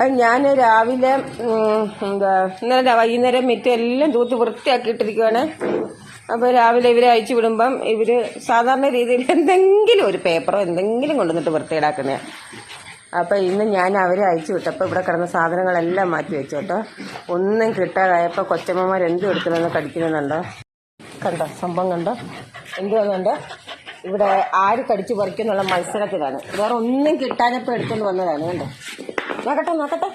ഞാൻ രാവിലെ എന്താ ഇന്നലെ വൈകുന്നേരം മിറ്റം എല്ലാം തൂത്ത് വൃത്തിയാക്കിയിട്ടിരിക്കുകയാണ് അപ്പോൾ രാവിലെ ഇവരെ അയച്ചു വിടുമ്പം ഇവർ സാധാരണ രീതിയിൽ എന്തെങ്കിലും ഒരു പേപ്പറോ എന്തെങ്കിലും കൊണ്ടുവന്നിട്ട് വൃത്തിയിടാക്കുന്നതാണ് അപ്പോൾ ഇന്ന് ഞാൻ അവരെ അയച്ചു വിട്ടപ്പോൾ ഇവിടെ കിടന്ന സാധനങ്ങളെല്ലാം മാറ്റി വെച്ചു കേട്ടോ. ഒന്നും കിട്ടാതായപ്പോൾ കൊച്ചമ്മമാർ എന്തും എടുക്കണമെന്ന് കടിക്കുന്നുണ്ടോ? കണ്ടോ? സംഭവം കണ്ടോ? എന്തുവന്നുണ്ടോ ഇവിടെ ആര് കടിച്ചു പറിക്കുന്നുള്ള മത്സരത്തിലാണ്. വേറെ ഒന്നും കിട്ടാനപ്പോൾ എടുത്തുകൊണ്ട് വന്നതാണ് കണ്ടോ? നോക്കട്ടെ നോക്കട്ടെ.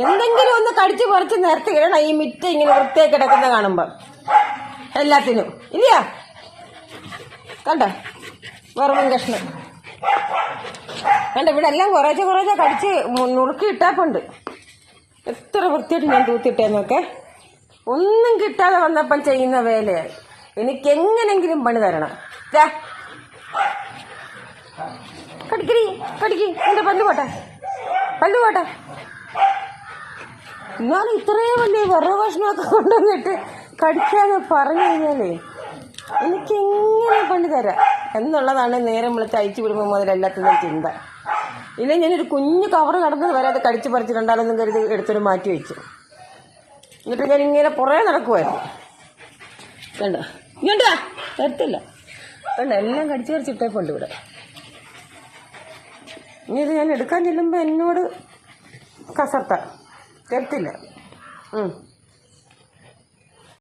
എന്തെങ്കിലും ഒന്ന് കടിച്ചു പറിച്ച് നേരത്തെ ഇടണം ഈ മിറ്റ ഇങ്ങനെ വൃത്തിയായി കിടക്കുന്ന കാണുമ്പോ. എല്ലാത്തിനും. ഇല്ലയോ? കണ്ടോ? വെറും കഷ്ണം. കണ്ട ഇവിടെ എല്ലാം കുറേശ്ശെ കുറേശ്ശെ കടിച്ച് നുറുക്കി ഇട്ടാപ്പുണ്ട്. എത്ര വൃത്തിയായിട്ട് ഞാൻ തൂത്തിട്ടേന്നൊക്കെ. ഒന്നും കിട്ടാതെ വന്നപ്പം ചെയ്യുന്ന വേലയായി. എനിക്ക് എങ്ങനെങ്കിലും പണി തരണം. കടിക്ക് എന്റെ പല്ല് പോട്ടെ. പല്ല് പോട്ടെ. ഞാൻ ഇത്രയും വലിയ വെറു ഭക്ഷണമൊക്കെ കൊണ്ടുവന്നിട്ട് കടിക്കാന്ന് പറഞ്ഞു കഴിഞ്ഞാലേ എനിക്ക് എങ്ങനെ പണി തരാം? എന്നുള്ളതാണ് നേരം വിളിച്ച് അയച്ചു വിടുമ്പോൾ മുതൽ എല്ലാത്തിനും ചിന്ത. ഇല്ല ഞാനൊരു കുഞ്ഞു കവർ കടന്നത് വരെ അത് കടിച്ചു പറിച്ച് കണ്ടാലൊന്നും കരുതി എടുത്തൊരു മാറ്റി വെച്ചു. എന്നിട്ട് ഞാൻ ഇങ്ങനെ പുറകെ നടക്കുമായിരുന്നു കണ്ടോ? ഇങ്ങോട്ടാ തരത്തില്ല കണ്ടോ എല്ലാം കടിച്ചു പറിച്ചിട്ടേ ഇവിടെ ഇനി ഇത് ഞാൻ എടുക്കാൻ ചെല്ലുമ്പോൾ എന്നോട് കസർത്ത. തരത്തില്ല